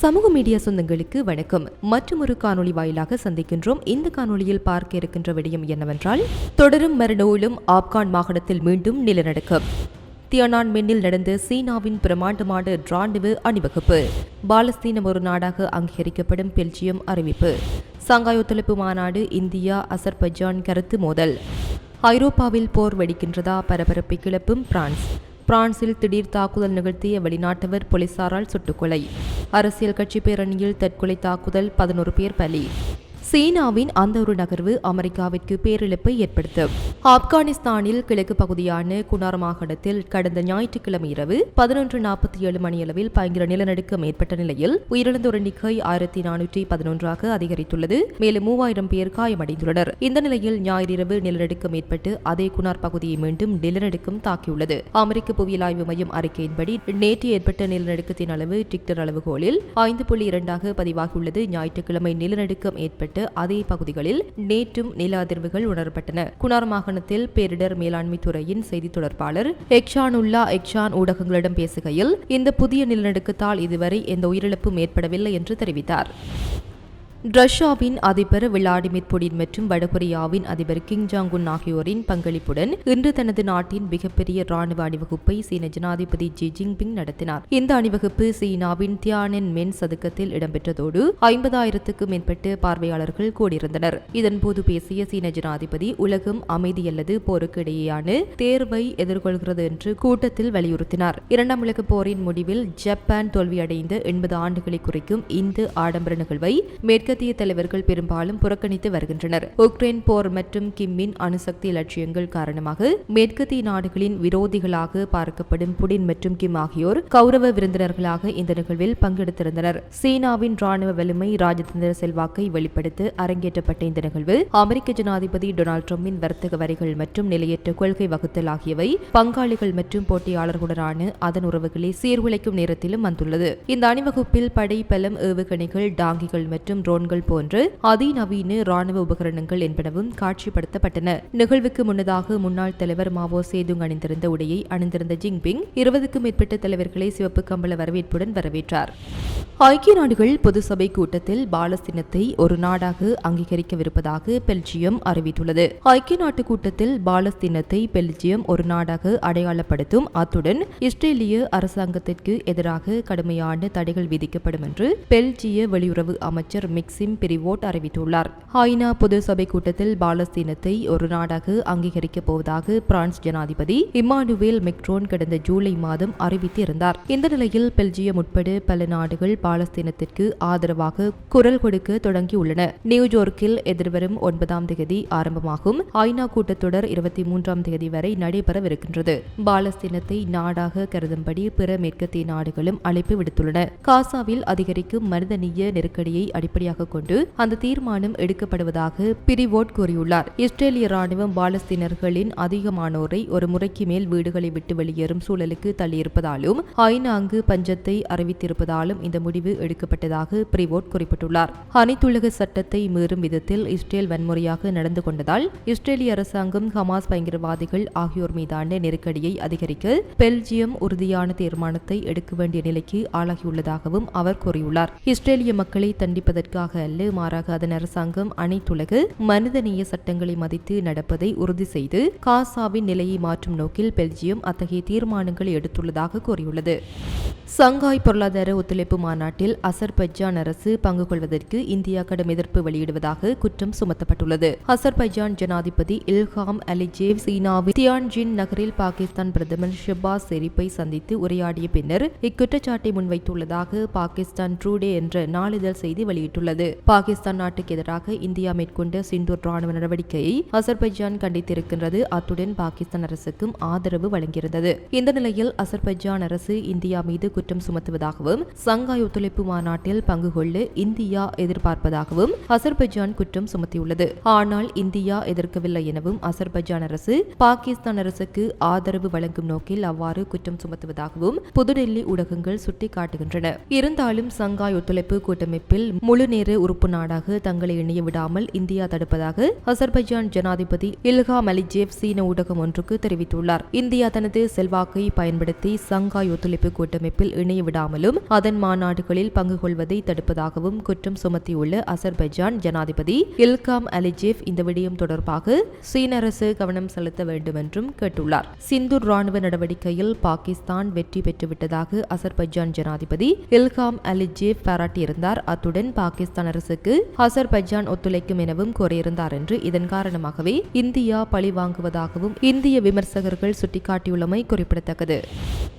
சமூக மீடியா சொந்தங்களுக்கு வணக்கம். மற்றொரு காணொளி வாயிலாக சந்திக்கின்றோம். இந்த காணொலியில் பார்க்க இருக்கின்ற விடயம் என்னவென்றால் தொடரும் மரணோலும் ஆப்கான் மாகாணத்தில் மீண்டும் நிலநடுக்கம். தியனான் மென்னில் நடந்த சீனாவின் பிரமாண்டமான டிராண்டிவு அணிவகுப்பு. பாலஸ்தீனம் ஒரு நாடாக அங்கீகரிக்கப்படும் பெல்ஜியம் அறிவிப்பு. சங்காய் ஒத்துழைப்பு மாநாடு இந்தியா அசர்பைஜான் கருத்து மோதல். ஐரோப்பாவில் போர் வெடிக்கின்றதா பரபரப்பை கிளப்பும் பிரான்ஸ். பிரான்சில் திடீர் தாக்குதல் நிகழ்த்திய வெளிநாட்டவர் போலீசாரால் சுட்டுக்கொலை அரசியல் கட்சி பேரணியில் தற்கொலை தாக்குதல் பதினோரு பேர் பலி. சீனாவின் அந்த ஒரு நகர்வு அமெரிக்காவிற்கு பேரிழப்பை ஏற்படுத்தும் ஆப்கானிஸ்தானில் கிழக்கு பகுதியான குனார் மாகாணத்தில் கடந்த ஞாயிற்றுக்கிழமை இரவு பதினொன்று நாற்பத்தி ஏழு மணியளவில் பயங்கர நிலநடுக்கம் ஏற்பட்ட நிலையில் உயிரிழந்தோர் எண்ணிக்கை ஆயிரத்தி நானூற்றி பதினொன்றாக அதிகரித்துள்ளது. மேலும் மூவாயிரம் பேர் காயமடைந்துள்ளனர். இந்த நிலையில் ஞாயிறிரவு நிலநடுக்கம் ஏற்பட்டு அதே குனார் பகுதியை மீண்டும் நிலநடுக்கம் தாக்கியுள்ளது. அமெரிக்க புவியியல் ஆய்வு மையம் அறிக்கையின்படி நேற்று ஏற்பட்ட நிலநடுக்கத்தின் அளவு டிக்டர் அளவுகோலில் ஐந்து புள்ளி இரண்டாக பதிவாகியுள்ளது. ஞாயிற்றுக்கிழமை நிலநடுக்கம் ஏற்பட்டு அதே பகுதிகளில் நேற்றும் நில அதிர்வுகள் உணரப்பட்டன. குனார் மாகாணத்தில் பேரிடர் மேலாண்மை துறையின் செய்தி தொடர்பாளர் எக்ஷானுல்லா எக்ஷான் ஊடகங்களிடம் பேசுகையில் இந்த புதிய நிலநடுக்கத்தால் இதுவரை எந்த உயிரிழப்பும் ஏற்படவில்லை என்று தெரிவித்தார். ரஷ்யாவின் அதிபர் விளாடிமிர் புடின் மற்றும் வடகொரியாவின் அதிபர் கிங் ஜாங் உன் ஆகியோரின் பங்களிப்புடன் இன்று தனது நாட்டின் மிகப்பெரிய ராணுவ அணிவகுப்பை சீன ஜனாதிபதி ஜி ஜின்பிங் நடத்தினார். இந்த அணிவகுப்பு சீனாவின் தியானன் மென் சதுக்கத்தில் இடம்பெற்றதோடு ஐம்பதாயிரத்துக்கும் மேற்பட்ட பார்வையாளர்கள் கூடியிருந்தனர். இதன்போது பேசிய சீன ஜனாதிபதி உலகம் அமைதி அல்லது போருக்கு இடையேயான தேர்வை எதிர்கொள்கிறது என்று கூட்டத்தில் வலியுறுத்தினார். இரண்டாம் உலகப் போரின் முடிவில் ஜப்பான் தோல்வியடைந்த எண்பது ஆண்டுகளை குறிக்கும் இந்த ஆடம்பர நிகழ்வை மேற்கு மேற்கத்திய தலைவர்கள் பெரும்பாலும் புறக்கணித்து வருகின்றனர். உக்ரைன் போர் மற்றும் கிம்மின் அணுசக்தி லட்சியங்கள் காரணமாக மேற்கத்திய நாடுகளின் விரோதிகளாக பார்க்கப்படும் புடின் மற்றும் கிம் ஆகியோர் கௌரவ விருந்தினர்களாக இந்த நிகழ்வில் பங்கெடுத்திருந்தனர். சீனாவின் ராணுவ வலிமை ராஜதந்திர செல்வாக்கை வெளிப்படுத்த அரங்கேற்றப்பட்ட இந்த நிகழ்வு அமெரிக்க ஜனாதிபதி டொனால்டு டிரம்பின் வர்த்தக வரிகள் மற்றும் நிலையற்ற கொள்கை வகுத்தல் ஆகியவை பங்காளிகள் மற்றும் போட்டியாளர்களுடனான அதன் உறவுகளை சீர்குலைக்கும் நேரத்திலும் வந்துள்ளது. இந்த அணிவகுப்பில் படை பலம் ஏவுகணைகள் டாங்கிகள் மற்றும் ட்ரோன்கள் போன்று அதிநவீன ராணுவ உபகரணங்கள் என்பனவும் காட்சிப்படுத்தப்பட்டன. நிகழ்வுக்கு முன்னதாக முன்னாள் தலைவர் மாவோ சேதுங் அணிந்திருந்த உடையை அணிந்திருந்த ஜிங்பிங் இருபதுக்கும் மேற்பட்ட தலைவர்களை சிவப்பு கம்பள வரவேற்புடன் வரவேற்றார். ஐக்கிய நாடுகள் பொது சபை கூட்டத்தில் பாலஸ்தீனத்தை ஒரு நாடாக அங்கீகரிக்கவிருப்பதாக பெல்ஜியம் அறிவித்துள்ளது. ஐக்கிய நாட்டு கூட்டத்தில் பாலஸ்தீனத்தை பெல்ஜியம் ஒரு நாடாக அடையாளப்படுத்தும் அத்துடன் இஸ்ரேலிய அரசாங்கத்திற்கு எதிராக கடுமையான தடைகள் விதிக்கப்படும் என்று பெல்ஜிய வெளியுறவு அமைச்சர் மிக்சிம் பிரிவோட் அறிவித்துள்ளார். ஐநா பொது சபை கூட்டத்தில் பாலஸ்தீனத்தை ஒரு நாடாக அங்கீகரிக்கப் போவதாக பிரான்ஸ் ஜனாதிபதி இம்மானுவேல் மெக்ரோன் கடந்த ஜூலை மாதம் அறிவித்திருந்தார். இந்த நிலையில் பெல்ஜியம் உட்பட பல நாடுகள் பாலஸ்தீனத்திற்கு ஆதரவாக குரல் கொடுக்க தொடங்கியுள்ளன. நியூயோர்க்கில் எதிர்வரும் ஒன்பதாம் தேதி ஆரம்பமாகும். ஐநா கூட்டத்தொடர் இருபத்தி மூன்றாம் தேதி வரை நடைபெறவிருக்கின்றது. பாலஸ்தீனத்தை நாடாக கருதும்படி பிற மேற்கத்திய நாடுகளும் அழைப்பு விடுத்துள்ளன. காசாவில் அதிகரிக்கும் மனிதநீய நெருக்கடியை அடிப்படையாக கொண்டு அந்த தீர்மானம் எடுக்கப்படுவதாக பிரிவோட் கூறியுள்ளார். இஸ்ரேலிய ராணுவம் பாலஸ்தீனர்களின் அதிகமானோரை ஒரு முறைக்கு மேல் வீடுகளை விட்டு வெளியேறும் சூழலுக்கு தள்ளியிருப்பதாலும் ஐநா அங்கு பஞ்சத்தை அறிவித்திருப்பதாலும் இந்த முடிவு முடிவு எடுக்கப்பட்டதாக பிரிவோட் குறிப்பிட்டுள்ளார். அனைத்துலக சட்டத்தை மீறும் விதத்தில் இஸ்ரேல் வன்முறையாக நடந்து கொண்டதால் இஸ்ரேலிய அரசாங்கம் ஹமாஸ் பயங்கரவாதிகள் ஆகியோர் மீதான நெருக்கடியை அதிகரிக்க பெல்ஜியம் உறுதியான தீர்மானத்தை எடுக்க வேண்டிய நிலைக்கு ஆளாகியுள்ளதாகவும் அவர் கூறியுள்ளார். இஸ்ரேலிய மக்களை தண்டிப்பதற்காக அல்ல மாறாக அதன் அரசாங்கம் அனைத்துலக மனிதநேய சட்டங்களை மதித்து நடப்பதை உறுதி செய்து காசாவின் நிலையை மாற்றும் நோக்கில் பெல்ஜியம் அத்தகைய தீர்மானங்களை எடுத்துள்ளதாக கூறியுள்ளது. சங்காய் பொருளாதார ஒத்துழைப்பு மாநாடு மாநாட்டில் அசர்பைஜான் அரசு பங்கு கொள்வதற்கு இந்தியா கடும் எதிர்ப்பு வெளியிடுவதாக குற்றம் சுமத்தப்பட்டுள்ளது. அசர்பைஜான் ஜனாதிபதி இல்ஹாம் அலிஜேவ் சீனாவின் தியான்ஜின் நகரில் பாகிஸ்தான் பிரதமர் ஷெபாஸ் செரிப்பை சந்தித்து உரையாடிய பின்னர் இக்குற்றச்சாட்டை முன்வைத்துள்ளதாக பாகிஸ்தான் ட்ரூடே என்ற நாளிதழ் செய்தி வெளியிட்டுள்ளது. பாகிஸ்தான் நாட்டுக்கு எதிராக இந்தியா மேற்கொண்ட சிண்டூர் ராணுவ நடவடிக்கையை அசர்பைஜான் கண்டித்திருக்கின்றது. அத்துடன் பாகிஸ்தான் அரசுக்கும் ஆதரவு வழங்கியிருந்தது. இந்த நிலையில் அசர்பைஜான் அரசு இந்தியா மீது குற்றம் சுமத்துவதாகவும் சங்காய் ஒத்துழைப்பு மாநாட்டில் பங்கு கொள்ள இந்தியா எதிர்பார்ப்பதாகவும் அசர்பைஜான் குற்றம் சுமத்தியுள்ளது. ஆனால் இந்தியா எதிர்க்கவில்லை எனவும் அசர்பைஜான் அரசு பாகிஸ்தான் அரசுக்கு ஆதரவு வழங்கும் நோக்கில் அவ்வாறு குற்றம் சுமத்துவதாகவும் புதுடெல்லி ஊடகங்கள் சுட்டிக்காட்டுகின்றன. இருந்தாலும் சங்காய் ஒத்துழைப்பு கூட்டமைப்பில் முழு நேர உறுப்பு நாடாக தங்களை இணைய விடாமல் இந்தியா தடுப்பதாக அசர்பைஜான் ஜனாதிபதி இல்ஹா மலிஜேவ் சீன ஊடகம் ஒன்றுக்கு தெரிவித்துள்ளார். இந்தியா தனது செல்வாக்கை பயன்படுத்தி சங்காய் ஒத்துழைப்பு கூட்டமைப்பில் இணைய விடாமலும் அதன் மாநாடு நாடுகளில் பங்கு கொள்வதை தடுப்பதாகவும் குற்றம் சுமத்தியுள்ள அசர்பைஜான் ஜனாதிபதி இல்காம் அலிஜேவ் இந்த விடயம் தொடர்பாக சீன அரசு கவனம் செலுத்த வேண்டும் என்றும் கேட்டுள்ளார். சிந்தூர் ராணுவ நடவடிக்கையில் பாகிஸ்தான் வெற்றி பெற்றுவிட்டதாக அசர்பைஜான் ஜனாதிபதி இல்காம் அலிஜேவ் பாராட்டியிருந்தார். அத்துடன் பாகிஸ்தான் அரசுக்கு அசர்பைஜான் ஒத்துழைக்கும் எனவும் கோரியிருந்தார் என்று இதன் காரணமாகவே இந்தியா பழி வாங்குவதாகவும் இந்திய விமர்சகர்கள் சுட்டிக்காட்டியுள்ளமை குறிப்பிடத்தக்கது.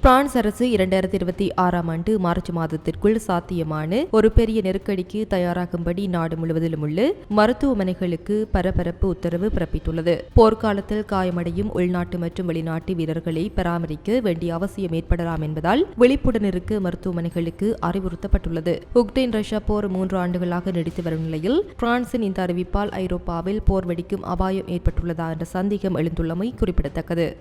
பிரான்ஸ் அரசு இரண்டாயிரத்தி இருபத்தி ஆறாம் ஆண்டு மார்ச் மாதத்திற்குள் சாத்தியமான ஒரு பெரிய நெருக்கடிக்கு தயாராகும்படி நாடு முழுவதிலும் உள்ள மருத்துவமனைகளுக்கு பரபரப்பு உத்தரவு பிறப்பித்துள்ளது. போர்க்காலத்தில் காயமடையும் உள்நாட்டு மற்றும் வெளிநாட்டு வீரர்களை பராமரிக்க வேண்டிய அவசியம் ஏற்படலாம் என்பதால் விழிப்புடன் இருக்க மருத்துவமனைகளுக்கு அறிவுறுத்தப்பட்டுள்ளது. உக்ரைன் ரஷ்யா போர் மூன்று ஆண்டுகளாக நீடித்து வரும் நிலையில் பிரான்சின் இந்த அறிவிப்பால் ஐரோப்பாவில் போர் வெடிக்கும் அபாயம் ஏற்பட்டுள்ளதா என்ற சந்தேகம் எழுந்துள்ளமை குறிப்பிடத்தக்கது.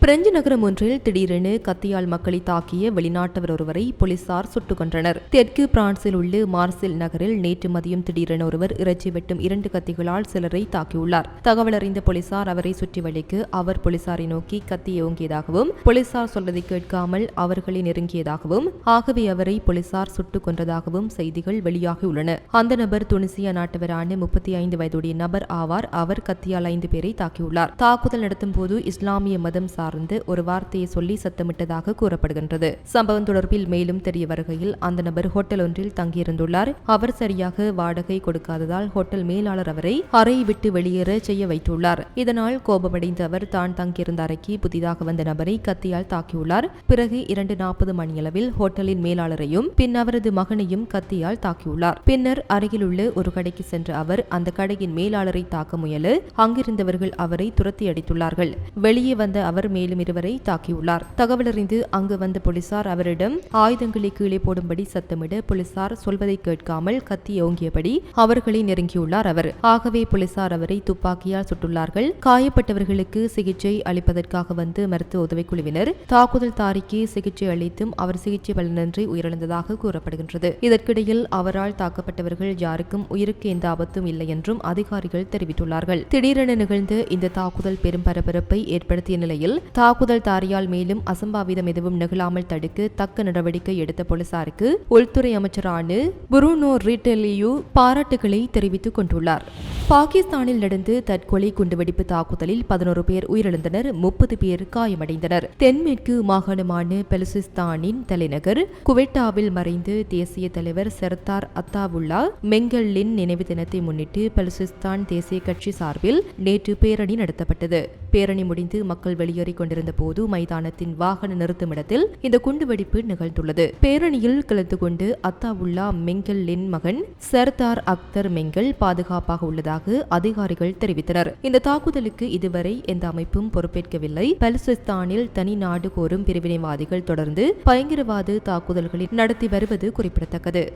பிரெஞ்சு நகரம் ஒன்றில் திடீரென கத்தியால் மக்களை தாக்கிய வெளிநாட்டவர் ஒருவரை போலீசார் சுட்டுக் கொன்றனர். தெற்கு பிரான்சில் உள்ள மார்சில் நகரில் நேற்று மதியம் திடீரென ஒருவர் இறைச்சி வெட்டும் இரண்டு கத்திகளால் சிலரை தாக்கியுள்ளார். தகவல் அறிந்த போலீசார் அவரை சுற்றி வழிக்கு அவர் போலீசாரை நோக்கி கத்தி ஓங்கியதாகவும் போலீசார் சொல்வதை கேட்காமல் அவர்களை நெருங்கியதாகவும் ஆகவே அவரை போலீசார் சுட்டுக் கொன்றதாகவும் செய்திகள் வெளியாகியுள்ளன. அந்த நபர் துனிசியா நாட்டவரான முப்பத்தி ஐந்து வயதுடைய நபர் ஆவார். அவர் கத்தியால் ஐந்து பேரை தாக்கியுள்ளார். தாக்குதல் நடத்தும் போது இஸ்லாமிய மதம் சார் சார்ந்த ஒரு வார்த்தையை சொல்லி சத்தமிட்டதாக கூறப்படுகின்றது. சம்பவம் தொடர்பில் மேலும் தெரிய வருகையில் அந்த நபர் ஹோட்டல் ஒன்றில் தங்கியிருந்துள்ளார். அவர் சரியாக வாடகை கொடுக்காததால் ஹோட்டல் மேலாளர் அவரை அறையை விட்டு வெளியேற செய்ய வைத்துள்ளார். இதனால் கோபமடைந்த அவர் தான் தங்கியிருந்த அறைக்கு புதிதாக வந்த நபரை கத்தியால் தாக்கியுள்ளார். பிறகு இரண்டு நாற்பது மணியளவில் ஹோட்டலின் மேலாளரையும் பின் அவரது மகனையும் கத்தியால் தாக்கியுள்ளார். பின்னர் அருகில் உள்ள ஒரு கடைக்கு சென்ற அவர் அந்த கடையின் மேலாளரை தாக்க முயல அங்கிருந்தவர்கள் அவரை துரத்தி அடித்துள்ளார்கள். வெளியே வந்த அவர் மேலும் இருவரை தாக்கியுள்ளார். தகவலறிந்து அங்கு வந்த போலீசார் அவரிடம் ஆயுதங்களை கீழே போடும்படி சத்தமிட போலீசார் சொல்வதை கேட்காமல் கத்தி ஓங்கியபடி அவர்களை நெருங்கியுள்ளார் அவர். ஆகவே போலீசார் அவரை துப்பாக்கியால் சுட்டுள்ளார்கள். காயப்பட்டவர்களுக்கு சிகிச்சை அளிப்பதற்காக வந்து மருத்துவ உதவிக்குழுவினர் தாக்குதல் தாரிக்கு சிகிச்சை அளித்தும் அவர் சிகிச்சை பலனின்றி உயிரிழந்ததாக கூறப்படுகின்றது. இதற்கிடையில் அவரால் தாக்கப்பட்டவர்கள் யாருக்கும் உயிருக்கு எந்த ஆபத்தும் இல்லை என்றும் அதிகாரிகள் தெரிவித்துள்ளார்கள். திடீரென நிகழ்ந்த இந்த தாக்குதல் பெரும் பரபரப்பை ஏற்படுத்திய நிலையில் தாக்குதல் தாரியால் மேலும் அசம்பாவிதம் எதுவும் நிகழாமல் தடுக்க தக்க நடவடிக்கை எடுத்த போலீசாருக்கு உள்துறை அமைச்சரான புருனோ ரீட்டெலியு பாராட்டுகளை தெரிவித்துக் கொண்டுள்ளார். பாகிஸ்தானில் நடந்த தற்கொலை குண்டுவெடிப்பு தாக்குதலில் பதினோரு பேர் உயிரிழந்தனர் முப்பது பேர் காயமடைந்தனர். தென்மேற்கு மாகாணமான பெலுசிஸ்தானின் தலைநகர் குவெட்டாவில் மறைந்த தேசிய தலைவர் சர்தார் அத்தாவுல்லா மெங்கல்லின் நினைவு தினத்தை முன்னிட்டு பெலுசிஸ்தான் தேசிய கட்சி சார்பில் நேற்று பேரணி நடத்தப்பட்டது. பேரணி முடிந்து மக்கள் வெளியேறிக் கொண்டிருந்த போது மைதானத்தின் வாகன நிறுத்துமிடத்தில் இந்த குண்டுவெடிப்பு நிகழ்ந்துள்ளது. பேரணியில் கலந்து கொண்டு அத்தாவுல்லா மெங்கல்லின் மகன் சர்தார் அக்தர் மெங்கல் பாதுகாப்பாக உள்ளதாக அதிகாரிகள் தெரிவித்தனர். இந்த தாக்குதலுக்கு இதுவரை எந்த அமைப்பும் பொறுப்பேற்கவில்லை. பலுசிஸ்தானில் தனி நாடு கோரும் பிரிவினைவாதிகள் தொடர்ந்து பயங்கரவாத தாக்குதல்களை நடத்தி வருவது குறிப்பிடத்தக்கது.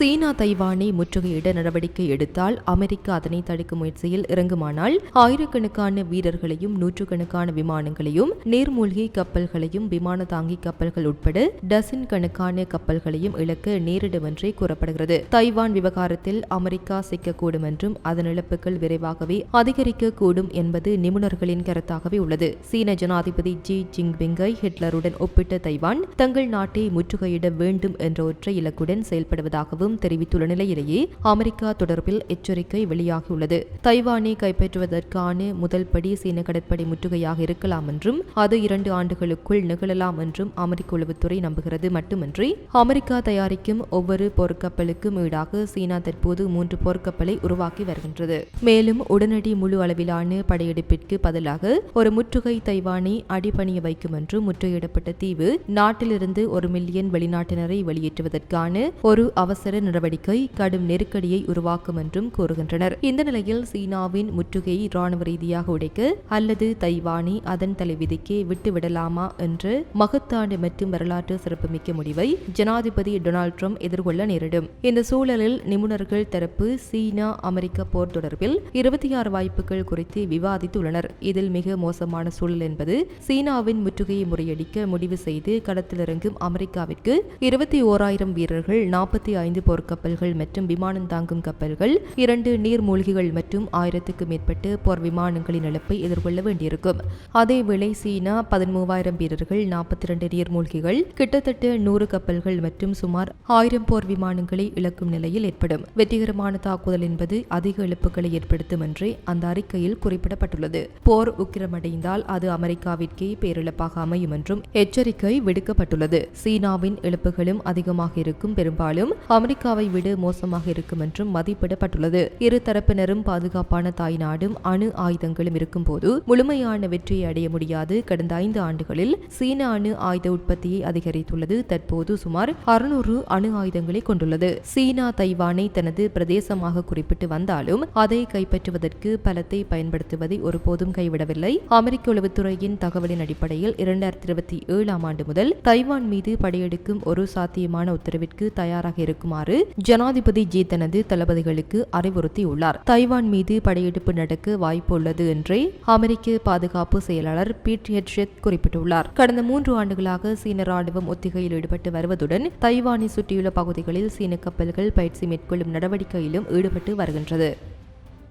சீனா தைவானை முற்றுகையிட நடவடிக்கை எடுத்தால் அமெரிக்கா அதனை தடுக்கும் முயற்சியில் இறங்குமானால் ஆயிரக்கணக்கான வீரர்களையும் நூற்றுக்கணக்கான விமானங்களையும் நீர்மூழ்கி கப்பல்களையும் விமான தாங்கி கப்பல்கள் உட்பட டசின் கணக்கான கப்பல்களையும் இழக்க நேரிடும் என்றே கூறப்படுகிறது. தைவான் விவகாரத்தில் அமெரிக்கா சிக்கக்கூடும் என்றும் அதன் இழப்புகள் விரைவாகவே அதிகரிக்கக்கூடும் என்பது நிபுணர்களின் கருத்தாகவே உள்ளது. சீன ஜனாதிபதி ஜி ஜின்பிங்கை ஹிட்லருடன் ஒப்பிட்ட தைவான் தங்கள் நாட்டை முற்றுகையிட வேண்டும் என்ற ஒற்றை இலக்குடன் செயல்படுவதாகவும் தெரிவித்துள்ள நிலையிலேயே அமெரிக்கா தொடர்பில் எச்சரிக்கை வெளியாகியுள்ளது. தைவானை கைப்பற்றுவதற்கான முதல் படி சீன கடற்படை முற்றுகையாக இருக்கலாம் என்றும் அது இரண்டு ஆண்டுகளுக்குள் நிகழலாம் என்றும் அமெரிக்க உளவுத்துறை நம்புகிறது. மட்டுமின்றி அமெரிக்கா தயாரிக்கும் ஒவ்வொரு போர்க்கப்பலுக்கும் ஈடாக சீனா தற்போது மூன்று போர்க்கப்பலை உருவாக்கி வருகின்றது. மேலும் உடனடி முழு அளவிலான படையெடுப்பிற்கு பதிலாக ஒரு முற்றுகை தைவானை அடிபணிய வைக்கும் என்று முற்றுகையிடப்பட்ட தீவு நாட்டிலிருந்து ஒரு மில்லியன் வெளிநாட்டினரை வெளியேற்றுவதற்கான ஒரு அவசர நடவடிக்கை கடும் நெருக்கடியை உருவாக்கும் என்றும் கூறுகின்றனர். இந்த நிலையில் சீனாவின் முற்றுகையை இராணுவ ரீதியாக உடைக்க அல்லது தைவானி அதன் தலைவிதிக்கே விட்டுவிடலாமா என்று மகத்தாண்டு மற்றும் வரலாற்று சிறப்புமிக்க முடிவை ஜனாதிபதி டொனால்ட் ட்ரம்ப் எதிர்கொள்ள நேரிடும். இந்த சூழலில் நிபுணர்கள் தரப்பு சீனா அமெரிக்க போர் தொடர்பில் இருபத்தி ஆறு வாய்ப்புகள் குறித்து விவாதித்துள்ளனர். இதில் மிக மோசமான சூழல் என்பது சீனாவின் முற்றுகையை முறியடிக்க முடிவு செய்து களத்திலிறங்கும் அமெரிக்காவிற்கு இருபத்தி ஓராயிரம் வீரர்கள் நாற்பத்தி ஐந்து போர்க்கப்பல்கள் மற்றும் விமானம் தாங்கும் கப்பல்கள் இரண்டு நீர்மூழ்கிகள் மற்றும் ஆயிரத்துக்கு மேற்பட்டு போர் விமானங்களின் இழப்பை எதிர்கொள்ள வேண்டியிருக்கும். அதேவேளை சீனா பதிமூவாயிரம் வீரர்கள் நாற்பத்தி இரண்டு நீர்மூழ்கிகள் கிட்டத்தட்ட நூறு கப்பல்கள் மற்றும் சுமார் ஆயிரம் போர் விமானங்களை இழக்கும் நிலையில் ஏற்படும். வெற்றிகரமான தாக்குதல் என்பது அதிக இழப்புகளை ஏற்படுத்தும் என்றே அந்த அறிக்கையில் குறிப்பிடப்பட்டுள்ளது. போர் உக்கிரமடைந்தால் அது அமெரிக்காவிற்கே பேரிழப்பாக அமையும் என்றும் எச்சரிக்கை விடுக்கப்பட்டுள்ளது. சீனாவின் இழப்புகளும் அதிகமாக இருக்கும். பெரும்பாலும் அமெரிக்க அமெரிக்காவை விட மோசமாக இருக்கும் என்றும் மதிப்பிடப்பட்டுள்ளது. இரு தரப்பினரும் பாதுகாப்பான தாய் நாடும் அணு ஆயுதங்களும் இருக்கும்போது முழுமையான வெற்றியை அடைய முடியாது. கடந்த ஐந்து ஆண்டுகளில் சீன அணு ஆயுத உற்பத்தியை அதிகரித்துள்ளது. தற்போது சுமார் அறுநூறு அணு ஆயுதங்களை கொண்டுள்ளது. சீனா தைவானை தனது பிரதேசமாக குறிப்பிட்டு வந்தாலும் அதை கைப்பற்றுவதற்கு பலத்தை பயன்படுத்துவதை ஒருபோதும் கைவிடவில்லை. அமெரிக்க உளவுத்துறையின் தகவலின் அடிப்படையில் இரண்டாயிரத்தி இருபத்தி ஏழாம் ஆண்டு முதல் தைவான் மீது படையெடுக்கும் ஒரு சாத்தியமான உத்தரவிற்கு தயாராக இருக்குமாறு ஜனாதிபதி ஜி தனது தளபதிகளுக்கு அறிவுறுத்தியுள்ளார். தைவான் மீது படையெடுப்பு நடக்க வாய்ப்பு உள்ளது என்றே அமெரிக்க பாதுகாப்பு செயலாளர் பீட் குறிப்பிட்டுள்ளார். கடந்த மூன்று ஆண்டுகளாக சீன ராணுவம் ஒத்திகையில் ஈடுபட்டு வருவதுடன் தைவானை சுற்றியுள்ள பகுதிகளில் சீன கப்பல்கள் பயிற்சி மேற்கொள்ளும் நடவடிக்கையிலும் ஈடுபட்டு வருகின்றது.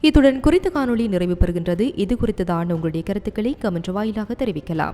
இத்துடன் குறித்த காணொளி நிறைவு பெறுகின்றது. இது குறித்ததான உங்களுடைய கருத்துக்களை கமெண்ட் வாயிலாக தெரிவிக்கலாம்.